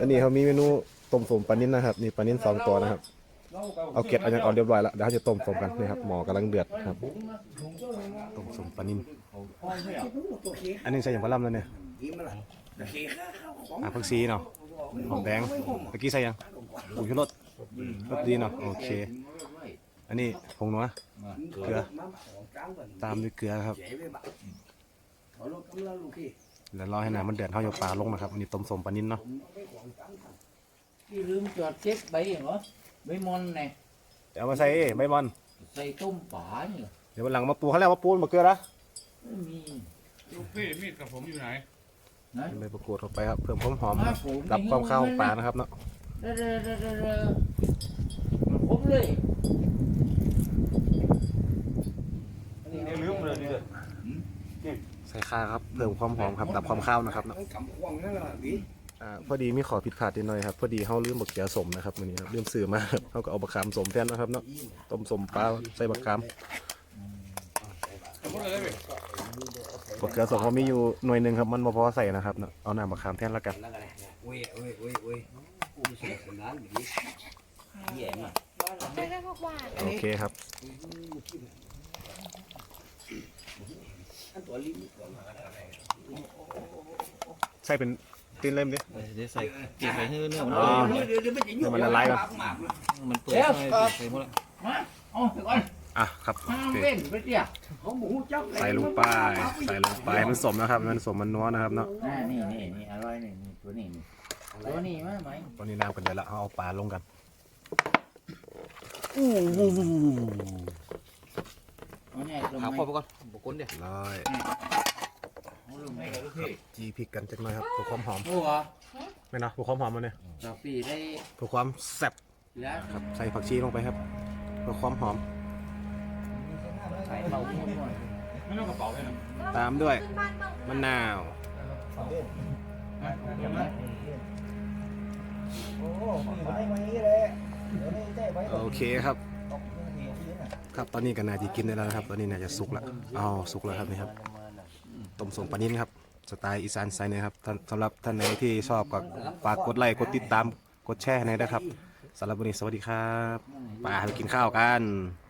อันนี้เขามีเมนูต้มสมปลานิ่นนะครับนี่ปลานิ่นสองตัวนะครับ เอาเกล็ดอาอย่างเอาเรียบร้อยแล้วเดี๋ยวเขาจะต้มสมกันนี่ครับหมอกำลังเดือดครับต้มสมปลานิ่นอันนี้ใส่อย่างพะล่ำแล้วเนี่ยอะผักชีเนาะหอมแดงเมื่อกี้ใส่ยังปุ๋ยชูรสรสดีเนาะโอเค อันนี้ผงนัวเกลือตามด้วยเกลือครับแล้วรอให้น้ำมันเดือดเขาโยปลาลงนะครับอันนี้ต้มสมปลานิ่นเนาะ ที่ลืมจอดเช็คใบเหรอใบมอนไงเดี๋ยวเอามาใส่ใบบอลใส่ต้มป่านี่เหรอเดี๋ยววันหลังมาปูเขาแล้วมาปูนมาเกลือละไม่มีลูกพี่มีดกับผมอยู่ไหนนะใบประกวดเข้าไปครับเพิ่มความหอมครับผมดับความข้าวของปลานะครับเนาะเด้อเด้อเด้อเด้อเด้อมันผมเลยนี่ลืมเลยนี่เลยใส่ข้าวครับเพิ่มความหอมครับดับความข้าวนะครับเนาะ อ่าพอดีมีขอผิดพลาดนิดหน่อยครับพอดีเขาลืมบักเขียสมนะครับวันนี้ครับลืมสื่อมาครับเขาก็เอาบักขามสมแทนนะครับเนาะต้มสมปลาใส่บักขามบักเขือสมเขามีอยู่หน่วยหนึ่งครับมันบ่พอใส่นะครับเนาะเอาน้ำบักขามแทนแล้วกัน ได้ได้พวกหวานโอเคครับ ใส่เป็น ตีนเล่มดิเดี๋ยวใส่เกี่ยวไปให้เนื้อมันอ๋อเเดี๋ยวมันละลายก่อนมันเปื่อยให้ใส่หมดละมาเอาเดี๋ยวก่อนอะครับมาโอเคเว้นไปเตี้ยใส่ลงไปใส่ลงไปให้มันสมนะครับให้มันสมมันนัวนะครับเนาะอ่านี่นี่นี่อร่อยนี่นี่ตัวนี้นี่ตัวนี้มาไหมตอนนี้น้ำกันเดือดแล้วเอาปลาลงกันเอาเนี่ยลงหาไหมข้อไปก่อนบกก้นเดี๋ยวร้อยเอา ลงไหมกับลูกพี่จีพริกกันจักหน่อยครับเพื่อความหอมโอ้โหไม่เนาะเพื่อความหอมมันเนี่ยดอกปีได้เพื่อความแซ่บแล้วครับใส่ผักชีลงไปครับเพื่อความหอม ใส่เบาหมดหมดไม่ต้องกระเป๋าเลยนะตามด้วยขึ้นบ้านบ้างมะนาวเห็นไหมโอเคครับครับตอนนี้ก็น่าจะกินได้แล้วนะครับ ตอนนี้น่าจะสุกแล้วอ๋อสุกแล้วครับนี่ครับ ต้มสมปลานิ่นครับสไตล์อีสานสไตล์นี้ครับท่านสำหรับท่านไหนที่ชอบก็ฝากกดไลค์กดติดตามกดแชร์ให้หน่อยนะครับสำหรับวันนี้สวัสดีครับไปไปกินข้าวกันอ